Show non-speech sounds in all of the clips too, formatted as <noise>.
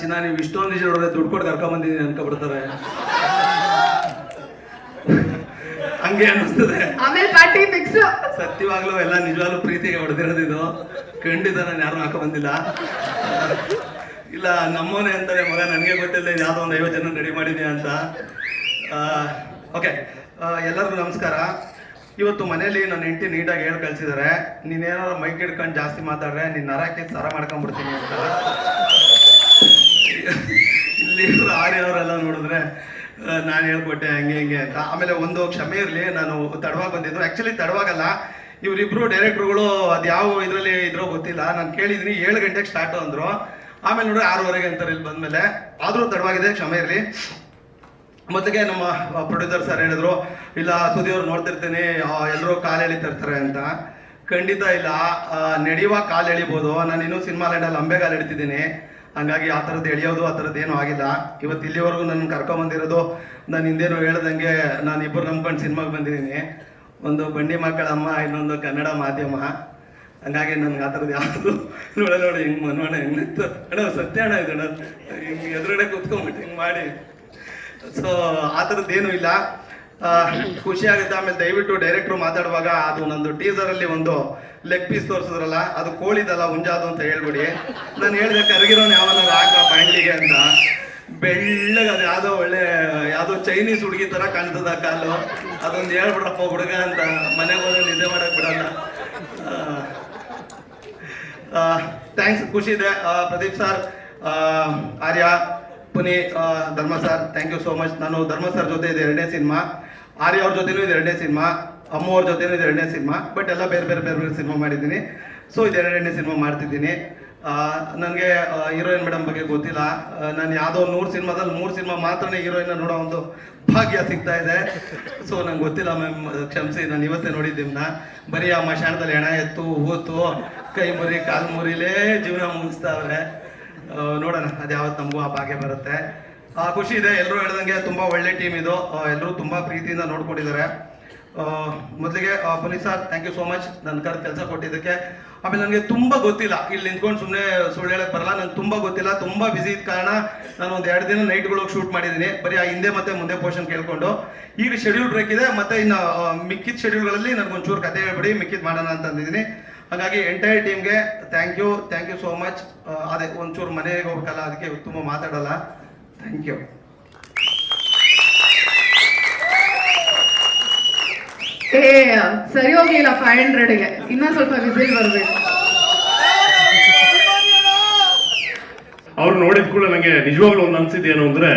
ಚಿನ್ನ ನೀವು ಇಷ್ಟೊಂದು ನಿಜ ನೋಡಿದ್ರೆ ದುಡ್ಡು ಕೊಟ್ಟು ಕರ್ಕೊಂಡ್ ಬಂದಿದ್ದೀನಿ ಅನ್ಕೊಬಿಡ್ತಾರೆ ಹಂಗೆ ಅನಿಸ್ತದೆ. ಆಮೇಲೆ ಪಾರ್ಟಿ ಫಿಕ್ಸ್ ಸತ್ಯವಾಗ್ಲೂ ಎಲ್ಲ ನಿಜವಾಗ್ಲೂ ಪ್ರೀತಿಗೆ ಹೊಡೆದಿರೋದು ಇದು. ಖಂಡಿತ ನಾನು ಯಾರು ಹಾಕೋ ಬಂದಿಲ್ಲ. ಇಲ್ಲ ನಮ್ಮೋನೆ ಅಂತಾರೆ ಮಗ ನನಗೆ ಗೊತ್ತಿಲ್ಲ ಇದು ಯಾವುದೋ ಒಂದು ಐವತ್ತು ಜನ ರೆಡಿ ಮಾಡಿದೆ ಅಂತ. ಓಕೆ ಎಲ್ಲರಿಗೂ ನಮಸ್ಕಾರ. ಇವತ್ತು ಮನೇಲಿ ನನ್ನ ಹೆಂಡತಿ ನೀಟಾಗಿ ಹೇಳಿ ಕಳ್ಸಿದ್ದಾರೆ ನೀನೇನಾದ್ರು ಮೈಕ್ ಹಿಡ್ಕೊಂಡು ಜಾಸ್ತಿ ಮಾತಾಡ್ರೆ ನಿನ್ನ ನರಕ್ಕೆ ಸರ ಮಾಡ್ಕೊಂಡ್ಬಿಡ್ತೀನಿ ಅಂತ. ಇಲ್ಲಿ ಆರ್ಯವರೆಲ್ಲ ನೋಡಿದ್ರೆ ನಾನು ಹೇಳ್ಕೊಟ್ಟೆ ಹಂಗೆ ಹಿಂಗೆ ಅಂತ. ಆಮೇಲೆ ಒಂದು ಕ್ಷಮೆ ಇರಲಿ, ನಾನು ತಡವಾಗಿ ಬಂದಿದ್ದು. ಆ್ಯಕ್ಚುಲಿ ತಡವಾಗಲ್ಲ. ಇವರಿಬ್ರು ಡೈರೆಕ್ಟ್ರುಗಳು ಅದು ಯಾವ ಇದರಲ್ಲಿ ಇದ್ರೋ ಗೊತ್ತಿಲ್ಲ. ನಾನು ಕೇಳಿದ್ದೀನಿ ಏಳು ಗಂಟೆಗೆ ಸ್ಟಾರ್ಟ್ ಅಂದರು. ಆಮೇಲೆ ನೋಡ್ರಿ ಆರೂವರೆಗೆ ಅಂತಾರೆ ಇಲ್ಲಿ ಬಂದಮೇಲೆ. ಆದರೂ ತಡವಾಗಿದೆ, ಕ್ಷಮೆ ಇರಲಿ. ಮೊದಲಿಗೆ ನಮ್ಮ ಪ್ರೊಡ್ಯೂಸರ್ ಸರ್ ಹೇಳಿದ್ರು, ಇಲ್ಲ ಸುದಿಯವ್ರು ನೋಡ್ತಿರ್ತೀನಿ. ಎಲ್ಲರೂ ಕಾಲು ಎಳಿತಿರ್ತಾರೆ ಅಂತ. ಖಂಡಿತ ಇಲ್ಲ. ನಡೆಯುವ ಕಾಲು ಎಳಿಬೋದು. ನಾನು ಇನ್ನೂ ಸಿನಿಮಾ ಲ್ಯಾಂಡಲ್ಲಿ ಅಂಬೆಗಾಲು ಎಳಿತಿದ್ದೀನಿ. ಹಂಗಾಗಿ ಆ ಥರದ್ದು ಎಳೆಯೋದು, ಆ ಥರದ್ದು ಏನೂ ಆಗಿಲ್ಲ. ಇವತ್ತು ಇಲ್ಲಿವರೆಗೂ ನನ್ನ ಕರ್ಕೊಂಬಂದಿರೋದು ನಾನು ಹಿಂದೇನು ಹೇಳ್ದಂಗೆ ನಾನು ಇಬ್ಬರು ನಂಬ್ಕೊಂಡು ಸಿನಿಮಾಗೆ ಬಂದಿದ್ದೀನಿ. ಒಂದು ಬಂಡಿ ಮಕ್ಕಳಮ್ಮ ಇನ್ನೊಂದು ಕನ್ನಡ ಮಾಧ್ಯಮ. ಹಂಗಾಗಿ ನನ್ಗೆ ಆ ಥರದ್ದು ಯಾವುದು <laughs> ನೋಡ, ನೋಡಿ, ಹಿಂಗೆ ಮನೋಣ ಹೆಂಗಿತ್ತು ಅಣ್ಣ ಸತ್ಯ ಅಣ್ಣ ಇದು, ಅಣ್ಣ. ಹಿಂಗೆ ಎದುರುಗಡೆ ಕೂತ್ಕೊಂಡ್ಬಿಟ್ಟು ಹಿಂಗೆ ಮಾಡಿ. ಸೊ ಆ ಥರದ್ದು ಏನೂ ಇಲ್ಲ. ಖುಷಿ ಆಗುತ್ತೆ ಆಮೇಲೆ ದಯವಿಟ್ಟು ಡೈರೆಕ್ಟ್ರು ಮಾತಾಡುವಾಗ ಅದು ನಂದು ಟೀಸರ್ ಅಲ್ಲಿ ಒಂದು ಲೆಗ್ ಪೀಸ್ ತೋರಿಸಿದ್ರಲ್ಲ, ಅದು ಕೋಳಿದಲ್ಲ, ಹುಂಜಾದು ಅಂತ ಹೇಳ್ಬಿಡಿ. ನಾನು ಹೇಳಿದೆ, ಕರಗಿರೋನ್ ಯಾವನ ಹಾಕ ಬಾಂಡ್ಲಿಗೆ ಅಂತ. ಬೆಳ್ಳಗೆ ಅದು ಯಾವುದೋ ಒಳ್ಳೆ, ಯಾವುದೋ ಚೈನೀಸ್ ಹುಡುಗಿ ತರ ಕಾಣ್ತದ ಕಾಲು. ಅದೊಂದು ಹೇಳ್ಬಿಡಪ್ಪ ಹುಡುಗ ಅಂತ. ಮನೆಗೆ ಹೋದ್ರೆ ನಿದ್ದೆ ಮಾಡಕ್ ಬಿಡಲ್ಲ. ಥ್ಯಾಂಕ್ಸ್ ಖುಷಿ ಇದೆ. Pradeep sir Arya Puni Dharma sir thank you so much ನಾನು ಧರ್ಮ ಸರ್ ಜೊತೆ ಇದು ಎರಡನೇ ಸಿನಿಮಾ. ಆರ್ಯ ಅವ್ರ ಜೊತೆನೂ ಇದು ಎರಡನೇ ಸಿನಿಮಾ. ಅಮ್ಮ ಅವ್ರ ಜೊತೆನೂ ಇದು ಎರಡನೇ ಸಿನಿಮಾ. ಬಟ್ ಎಲ್ಲ ಬೇರೆ ಬೇರೆ ಬೇರೆ ಬೇರೆ ಸಿನಿಮಾ ಮಾಡಿದ್ದೀನಿ. ಸೊ ಇದು ಎರಡನೇ ಸಿನಿಮಾ ಮಾಡ್ತಿದ್ದೀನಿ. ನನಗೆ ಹೀರೋಯಿನ್ ಮೇಡಮ್ ಬಗ್ಗೆ ಗೊತ್ತಿಲ್ಲ. ನಾನು ಯಾವುದೋ ನೂರು ಸಿನಿಮಾದಲ್ಲಿ ಮೂರು ಸಿನಿಮಾ ಮಾತ್ರನೇ ಹೀರೋಯಿನ್ ನೋಡೋ ಒಂದು ಭಾಗ್ಯ ಸಿಗ್ತಾ ಇದೆ. ಸೊ ನಂಗೆ ಗೊತ್ತಿಲ್ಲ ಮ್ಯಾಮ್ ಕ್ಷಮಿಸಿ, ನಾನು ಇವತ್ತೇ ನೋಡಿದ್ದೀನಿ ಬರೀ ಆ ಮಶಾಣದಲ್ಲಿ ಹೆಣ ಎತ್ತು ಹೂತು ಕೈ ಮುರಿ, ಕಾಲು ಮುರಿಲೇ ಜೀವನ ಮುಗಿಸ್ತಾವ್ರೆ ನೋಡೋಣ ಅದು ಯಾವತ್ತು ನಮಗೂ ಆ ಭಾಗ್ಯ ಬರುತ್ತೆ. ಆ, ಖುಷಿ ಇದೆ ಎಲ್ಲರೂ ಹೇಳ್ದಂಗೆ ತುಂಬ ಒಳ್ಳೆ ಟೀಮ್ ಇದು. ಎಲ್ಲರೂ ತುಂಬ ಪ್ರೀತಿಯಿಂದ ನೋಡ್ಕೊಂಡಿದ್ದಾರೆ. ಮೊದಲಿಗೆ police sir thank you so much ನನ್ನ ಕರ್ ಕೆಲಸ ಕೊಟ್ಟಿದ್ದಕ್ಕೆ. ಆಮೇಲೆ ನನಗೆ ತುಂಬ ಗೊತ್ತಿಲ್ಲ. ಇಲ್ಲಿ ನಿಂತ್ಕೊಂಡು ಸುಮ್ಮನೆ ಸುಳ್ಳು ಹೇಳಕ್ಕೆ ಬರಲ್ಲ. ನಂಗೆ ತುಂಬ ಗೊತ್ತಿಲ್ಲ. ತುಂಬ ಬಿಸಿ ಇದ್ದ ಕಾರಣ ನಾನು ಒಂದು ಎರಡು ದಿನ ನೈಟ್ಗಳೋಗಿ ಶೂಟ್ ಮಾಡಿದ್ದೀನಿ ಬರೀ ಆ ಹಿಂದೆ ಮತ್ತೆ ಮುಂದೆ ಪೋರ್ಷನ್ ಕೇಳ್ಕೊಂಡು. ಈಗ ಶೆಡ್ಯೂಲ್ ಬ್ರೇಕ್ ಇದೆ. ಮತ್ತೆ ಇನ್ನು ಮಿಕ್ಕಿದ ಶೆಡ್ಯೂಲ್ಗಳಲ್ಲಿ ನನಗೆ ಒಂಚೂರು ಕತೆ ಹೇಳ್ಬಿಡಿ ಮಿಕ್ಕಿದ್ ಮಾಡೋಣ ಅಂತ ಅಂದಿದ್ದೀನಿ ಹಾಗಾಗಿ ಎಂಟೈರ್ ಟೀಮ್ಗೆ thank you thank you so much ಅದೇ ಒಂಚೂರು ಮನೆಗೆ ಹೋಗ್ಬೇಕಲ್ಲ ಅದಕ್ಕೆ ತುಂಬ ಮಾತಾಡಲ್ಲ. ಥ್ಯಾಂಕ್ ಯು ಏ ಸರಿ ಹೋಗ್ಲಿಲ್ಲ ಫೈವ್ ಹಂಡ್ರೆಡ್ಗೆ ಇನ್ನೂ ಸ್ವಲ್ಪ ವಿಸಿಲ್ ಬರಬೇಕು. ಅವ್ರು ನೋಡಿದ ಕೂಡ ನನಗೆ ನಿಜವಾಗ್ಲೂ ಒಂದು ಅನ್ಸಿದ್ದೇನು ಏನು ಅಂದ್ರೆ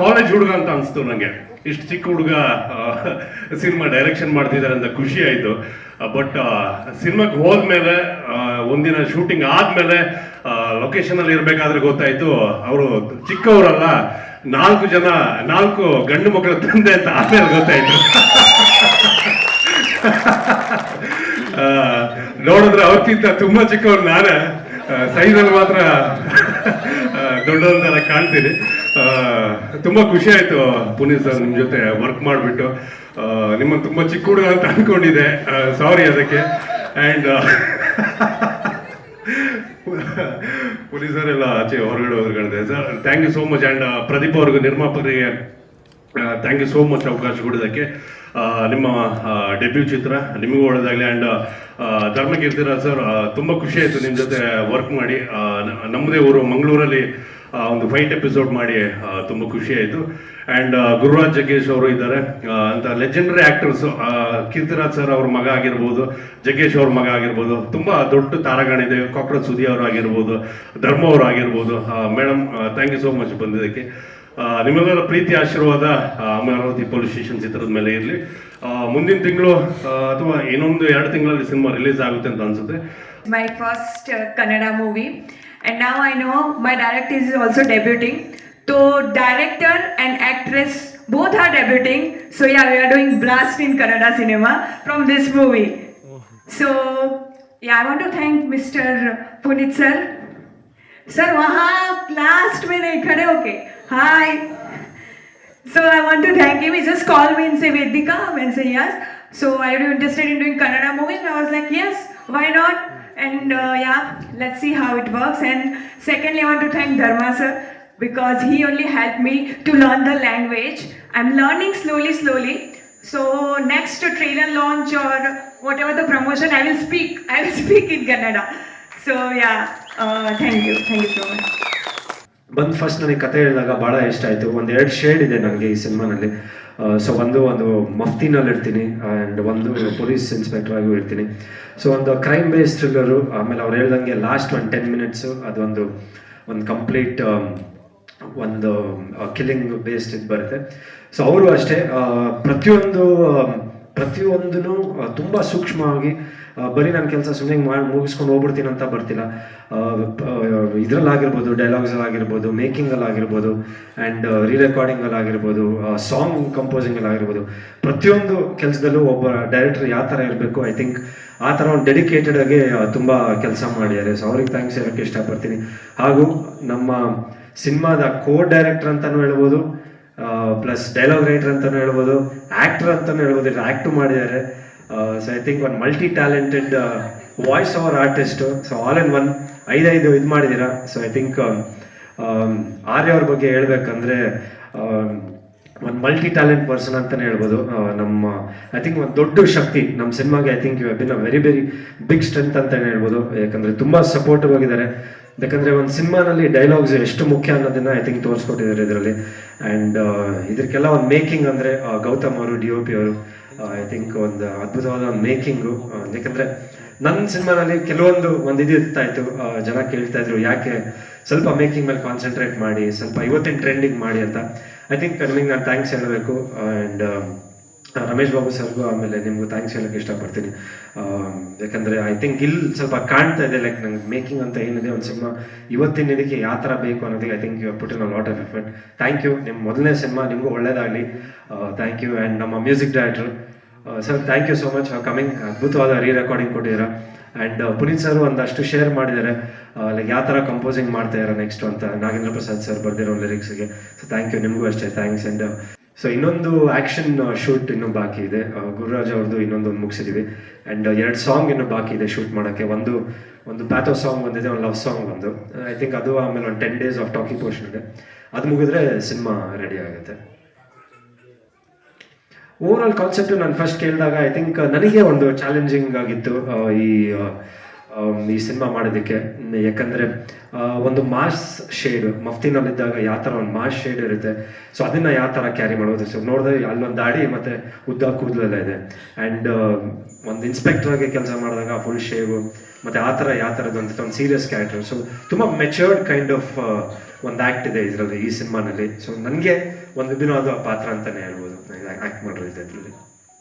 ಕಾಲೇಜ್ ಹುಡುಗ ಅಂತ ಅನ್ಸ್ತು ನನಗೆ ಇಷ್ಟು ಚಿಕ್ಕ ಹುಡುಗ ಸಿನಿಮಾ ಡೈರೆಕ್ಷನ್ ಮಾಡ್ತಿದ್ದಾರೆ ಅಂತ ಖುಷಿ ಆಯಿತು. ಬಟ್ ಸಿನಿಮಾಗೆ ಹೋದ್ಮೇಲೆ ಒಂದಿನ ಶೂಟಿಂಗ್ ಆದ್ಮೇಲೆ ಲೊಕೇಶನಲ್ಲಿ ಇರಬೇಕಾದ್ರೆ ಗೊತ್ತಾಯಿತು, ಅವರು ಚಿಕ್ಕವರಲ್ಲ, ನಾಲ್ಕು ಜನ, ನಾಲ್ಕು ಗಂಡು ಮಕ್ಕಳ ತಂದೆ ಅಂತ ಆಮೇಲೆ ಗೊತ್ತಾಯ್ತು. ನೋಡಿದ್ರೆ ಅವ್ರಿಗಿಂತ ತುಂಬಾ ಚಿಕ್ಕವ್ರು ನಾನೇ. ಸೈಜಲ್ಲಿ ಮಾತ್ರ ದೊಡ್ಡವಂತರ ಕಾಣ್ತೀನಿ. ತುಂಬಾ ಖುಷಿ ಆಯ್ತು ಪುನೀತ್ ಸರ್ ನಿಮ್ ಜೊತೆ ವರ್ಕ್ ಮಾಡಿಬಿಟ್ಟು. ನಿಮ್ಮನ್ನು ತುಂಬಾ ಚಿಕ್ಕ ಹುಡುಗ ಅಂತ ಅನ್ಕೊಂಡಿದ್ದೆ. ಸಾರಿ ಅದಕ್ಕೆ. ಅಂಡ್ ಎಲ್ಲ ಆಚೆ ಹೊರಗಡೆ ಹೊರಗಡೆ sir thank you so much and Pradeep ಅವ್ರಿಗೆ ನಿರ್ಮಾಪಕರಿಗೆ ಥ್ಯಾಂಕ್ ಯು ಸೋ ಮಚ್ ಅವಕಾಶ ಕೊಡೋದಕ್ಕೆ ನಿಮ್ಮ ಡೆಬ್ಯೂ ಚಿತ್ರ ನಿಮಗೂ ಒಳ್ಳೆದಾಗಲಿ. ಆ್ಯಂಡ್ ಧರ್ಮಕೀರ್ತಿರಾಜ್ ಸರ್ ತುಂಬ ಖುಷಿ ಆಯಿತು ನಿಮ್ಮ ಜೊತೆ ವರ್ಕ್ ಮಾಡಿ. ನಮ್ಮದೇ ಊರು ಮಂಗಳೂರಲ್ಲಿ. ಒಂದು ಫೈಟ್ ಎಪಿಸೋಡ್ ಮಾಡಿ ತುಂಬ ಖುಷಿ ಆಯಿತು. ಆ್ಯಂಡ್ ಗುರುರಾಜ್ ಜಗ್ಗೇಶ್ ಅವರು ಇದ್ದಾರೆ. ಅಂತ ಲೆಜೆಂಡರಿ ಆ್ಯಕ್ಟರ್ಸು ಕೀರ್ತಿರಾಜ್ ಸರ್ ಅವ್ರ ಮಗ ಆಗಿರ್ಬೋದು ಜಗ್ಗೇಶ್ ಅವ್ರ ಮಗ ಆಗಿರ್ಬೋದು ತುಂಬ ದೊಡ್ಡ ತಾರಾಗಣಿದೆ ಕಾಕ್ರೋಚ್ ಸುದಿ ಅವರು ಆಗಿರ್ಬೋದು ಧರ್ಮ ಅವರು ಆಗಿರ್ಬೋದು. Madam thank you so much ಬಂದಿದ್ದಕ್ಕೆ. ನಿಮ್ಮೆಲ್ಲರ ಪ್ರೀತಿ ಆಶೀರ್ವಾದ ಅಮರಾವತಿ ಪೊಲೀಸ್ ಸ್ಟೇಷನ್ ಚಿತ್ರದ ಮೇಲೆ ಇರಲಿ. ಮುಂದಿನ ತಿಂಗಳು ಅಥವಾ ಇನ್ನೊಂದು ಎರಡು ತಿಂಗಳಲ್ಲಿ ಸಿನಿಮಾ ರಿಲೀಸ್ ಆಗುತ್ತೆ ಅಂತ ಅನ್ಸುತ್ತೆ. My first Kannada movie, and now I know my director is also debuting. So director and actress both are debuting. So yeah, we are doing blast in Kannada cinema from this movie. So yeah, I want to thank Mr. Punit sir. Sir, वहाँ last में नहीं खड़े होके हाय So I want to thank him. He just called me and say Vedika and say yes. So are you interested in doing Kannada movies? And I was like yes, why not? And uh, yeah, let's see how it works. And secondly, I want to thank Dharma sir because he only helped me to learn the language. I'm learning slowly, slowly. So next to trailer launch or whatever the promotion, I will speak. I will <laughs> speak in Kannada. So yeah, uh, thank you, thank you so much. ಬಂದು first ನನಗೆ ಕತೆ ಹೇಳಿದಾಗ ಭಾಳ ಇಷ್ಟ ಆಯಿತು. ಒಂದು ಎರಡು shade ಇದೆ ನನಗೆ ಈ ಸಿನಿಮಾನಲ್ಲಿ. ಸೊ ಒಂದು ಒಂದು ಮಫ್ತಿನಲ್ಲಿ ಇರ್ತೀನಿ ಆ್ಯಂಡ್ ಒಂದು ಪೊಲೀಸ್ ಇನ್ಸ್ಪೆಕ್ಟರ್ ಆಗೂ ಇರ್ತೀನಿ. ಸೊ ಒಂದು ಕ್ರೈಮ್ ಬೇಸ್ ಥ್ರಿಲ್ಲರು ಆಮೇಲೆ ಅವ್ರು ಹೇಳ್ದಂಗೆ ಲಾಸ್ಟ್ ಒಂದು ಟೆನ್ ಮಿನಿಟ್ಸು ಅದೊಂದು, ಒಂದು ಕಂಪ್ಲೀಟ್ ಒಂದು ಕಿಲ್ಲಿಂಗ್ ಬೇಸ್ಡ್ ಇದು ಬರುತ್ತೆ. ಸೊ ಅವರು ಅಷ್ಟೇ ಪ್ರತಿಯೊಂದು ಪ್ರತಿಯೊಂದೂ ತುಂಬ ಸೂಕ್ಷ್ಮವಾಗಿ ಬರೀ ನನ್ನ ಕೆಲಸ ಸುಮ್ಮನೆ ಮಾಡಿ ಮುಗಿಸ್ಕೊಂಡು ಹೋಗ್ಬಿಡ್ತೀನಿ ಅಂತ ಬರ್ತಿಲ್ಲ. ಇದರಲ್ಲಾಗಿರ್ಬೋದು ಡೈಲಾಗ್ಸಲ್ಲಾಗಿರ್ಬೋದು ಮೇಕಿಂಗಲ್ಲಾಗಿರ್ಬೋದು ಆ್ಯಂಡ್ ರೀ ರೆಕಾರ್ಡಿಂಗಲ್ಲಾಗಿರ್ಬೋದು ಸಾಂಗ್ ಕಂಪೋಸಿಂಗಲ್ಲಾಗಿರ್ಬೋದು ಪ್ರತಿಯೊಂದು ಕೆಲಸದಲ್ಲೂ ಒಬ್ಬ ಡೈರೆಕ್ಟರ್ ಯಾವ ಥರ ಇರಬೇಕು ಐ ಥಿಂಕ್ ಆ ಥರ ಒಂದು ಡೆಡಿಕೇಟೆಡ್ ಆಗಿ ತುಂಬ ಕೆಲಸ ಮಾಡಿದ್ದಾರೆ. ಸೊ ಅವ್ರಿಗೆ ಥ್ಯಾಂಕ್ಸ್ ಹೇಳೋಕ್ಕೆ ಇಷ್ಟಪಡ್ತೀನಿ. ಹಾಗೂ ನಮ್ಮ ಸಿನಿಮಾದ ಕೋ ಡೈರೆಕ್ಟರ್ ಅಂತಲೂ ಹೇಳ್ಬೋದು ಪ್ಲಸ್ ಡೈಲಾಗ್ ರೈಟರ್ ಅಂತಲೂ ಹೇಳ್ಬೋದು ಆ್ಯಕ್ಟರ್ ಅಂತಲೂ ಹೇಳ್ಬೋದು ಆ್ಯಕ್ಟು ಮಾಡಿದ್ದಾರೆ. So I think one multi talented voice over artist so all in one ಐದೈದು ಇದು ಮಾಡಿದ್ದೀರಾ. ಸೊ ಐ ಥಿಂಕ್ ಆರ್ಯ ಅವ್ರ ಬಗ್ಗೆ ಹೇಳ್ಬೇಕಂದ್ರೆ ಒಂದು ಮಲ್ಟಿ ಟ್ಯಾಲೆಂಟ್ ಪರ್ಸನ್ ಅಂತಲೇ ಹೇಳ್ಬೋದು. ನಮ್ಮ ಐ ಥಿಂಕ್ ಒಂದು ದೊಡ್ಡ ಶಕ್ತಿ ನಮ್ಮ ಸಿನಿಮಾಗೆ I think you been a very very big strength ಅಂತಲೇ ಹೇಳ್ಬೋದು. ಯಾಕಂದರೆ ತುಂಬ ಸಪೋರ್ಟಿವ್ ಆಗಿದ್ದಾರೆ. ಯಾಕಂದರೆ ಒಂದು ಸಿನಿಮಾನಲ್ಲಿ ಡೈಲಾಗ್ಸ್ ಎಷ್ಟು ಮುಖ್ಯ ಅನ್ನೋದನ್ನ ಐ ಥಿಂಕ್ ತೋರಿಸ್ಕೊಟ್ಟಿದ್ದಾರೆ ಇದರಲ್ಲಿ. ಅಂಡ್ ಇದಕ್ಕೆಲ್ಲ ಒಂದು ಮೇಕಿಂಗ್ ಅಂದ್ರೆ ಗೌತಮ್ ಅವರು ಡಿ ಒ ಪಿ ಅವರು ಐ ಥಿಂಕ್ ಒಂದು ಅದ್ಭುತವಾದ ಒಂದು ಮೇಕಿಂಗು ಯಾಕಂದ್ರೆ ನನ್ನ ಸಿನಿಮಾನಲ್ಲಿ ಕೆಲವೊಂದು ಒಂದು ಇದು ಇರ್ತಾ ಇತ್ತು ಜನ ಕೇಳ್ತಾ ಇದ್ರು, ಯಾಕೆ ಸ್ವಲ್ಪ ಮೇಕಿಂಗ್ ಮೇಲೆ ಕಾನ್ಸಂಟ್ರೇಟ್ ಮಾಡಿ, ಸ್ವಲ್ಪ ಇವತ್ತಿನ ಟ್ರೆಂಡಿಂಗ್ ಮಾಡಿ ಅಂತ. ಐ ಥಿಂಕ್ ನಿಮಗೆ ನಾನು ಥ್ಯಾಂಕ್ಸ್ ಹೇಳಬೇಕು. ಆ್ಯಂಡ್ ರಮೇಶ್ ಬಾಬು ಸರ್ಗೂ ಆಮೇಲೆ ನಿಮ್ಗೆ ಥ್ಯಾಂಕ್ಸ್ ಹೇಳಕ್ಕೆ ಇಷ್ಟಪಡ್ತೀನಿ. ಯಾಕಂದರೆ ಐ ಥಿಂಕ್ ಇಲ್ಲಿ ಸ್ವಲ್ಪ ಕಾಣ್ತಾ ಇದೆ ಲೈಕ್ ನಂಗೆ ಮೇಕಿಂಗ್ ಅಂತ ಏನಿದೆ, ಒಂದು ಸಿನಿಮಾ ಇವತ್ತಿನ ಇದಕ್ಕೆ ಯಾವ ಥರ ಬೇಕು ಅನ್ನೋದಕ್ಕೆ I think you put in lot of effort thank you ನಿಮ್ಮ ಮೊದಲನೇ ಸಿನಿಮಾ ನಿಮಗೂ ಒಳ್ಳೇದಾಗಲಿ. ಥ್ಯಾಂಕ್ ಯು ಆ್ಯಂಡ್ ನಮ್ಮ music director sir thank you so much for coming ಅದ್ಭುತವಾದ ರೀ ರೆಕಾರ್ಡಿಂಗ್ ಕೊಟ್ಟಿದ್ದೀರಾ ಆ್ಯಂಡ್ ಪುನೀತ್ ಸರ್ ಒಂದಷ್ಟು ಶೇರ್ ಮಾಡಿದ್ದಾರೆ. ಲೈಕ್ ಯಾವ ಥರ ಕಂಪೋಸಿಂಗ್ ಮಾಡ್ತಾ ಇರೋ ನೆಕ್ಸ್ಟ್ ಅಂತ ನಾಗೇಂದ್ರ ಪ್ರಸಾದ್ ಸರ್ ಬರ್ದಿರೋ ಲಿರಿಕ್ಸ್ಗೆ ಸೊ ಥ್ಯಾಂಕ್ ಯು ನಿಮಗೂ ಅಷ್ಟೇ. ಥ್ಯಾಂಕ್ಸ್ ಆ್ಯಂಡ್ ಸೊ ಇನ್ನೊಂದು ಆ್ಯಕ್ಷನ್ ಶೂಟ್ ಇನ್ನೂ ಬಾಕಿ ಇದೆ. ಆ, ಗುರುರಾಜ್ ಅವ್ರದ್ದು ಇನ್ನೊಂದು ಮುಗಿಸಿದ್ದೀವಿ ಆ್ಯಂಡ್ ಎರಡು ಸಾಂಗ್ ಇನ್ನೂ ಬಾಕಿ ಇದೆ ಶೂಟ್ ಮಾಡೋಕ್ಕೆ. ಒಂದು ಒಂದು ಪ್ಯಾಥೋ ಸಾಂಗ್ ಬಂದಿದೆ ಒಂದು ಲವ್ ಸಾಂಗ್ ಒಂದು ಐ ಥಿಂಕ್ ಅದು ಆಮೇಲೆ ಒಂದು ten days of talking portion ಇದೆ. ಅದು ಮುಗಿದ್ರೆ ಸಿನಿಮಾ ರೆಡಿ ಆಗುತ್ತೆ. ಓವರ್ ಆಲ್ ಕಾನ್ಸೆಪ್ಟ್ ನಾನು ಫಸ್ಟ್ ಕೇಳಿದಾಗ ಐ ಥಿಂಕ್ ನನಗೆ ಒಂದು ಚಾಲೆಂಜಿಂಗ್ ಆಗಿತ್ತು ಈ ಈ ಸಿನಿಮಾ ಮಾಡೋದಕ್ಕೆ ಯಾಕಂದ್ರೆ ಒಂದು ಮಾಸ್ ಶೇಡ್, ಮಫ್ತಿನಲ್ಲಿದ್ದಾಗ ಯಾವ ಥರ ಒಂದು ಮಾಸ್ ಶೇಡ್ ಇರುತ್ತೆ, ಸೊ ಅದನ್ನ ಯಾವ ಥರ ಕ್ಯಾರಿ ಮಾಡೋದು? ಸೊ ನೋಡಿದ್ರೆ ಅಲ್ಲೊಂದು ದಾಡಿ ಮತ್ತೆ ಉದ್ದ ಕೂದಲೆಲ್ಲ ಇದೆ. ಆ್ಯಂಡ್ ಒಂದು ಇನ್ಸ್ಪೆಕ್ಟರ್ ಆಗಿ ಕೆಲಸ ಮಾಡಿದಾಗ ಫುಲ್ ಶೇವ್ ಮತ್ತೆ ಆ ಥರ ಯಾವ ಥರದ್ದು ಒಂದು ಸೀರಿಯಸ್ ಕ್ಯಾರೆಕ್ಟರ್ ಸೊ ತುಂಬ ಮೆಚೂರ್ಡ್ ಕೈಂಡ್ ಆಫ್ ಒಂದು ಆ್ಯಕ್ಟ್ ಇದೆ ಇದರಲ್ಲಿ ಈ ಸಿನಿಮಾನಲ್ಲಿ. ಸೊ ನನಗೆ ಒಂದು ವಿಭಿನ್ನವಾದ ಪಾತ್ರ ಅಂತಲೇ ಹೇಳ್ಬೋದು. ಆ್ಯಕ್ಟ್ ಮಾಡಿರೋದು ಇದರಲ್ಲಿ.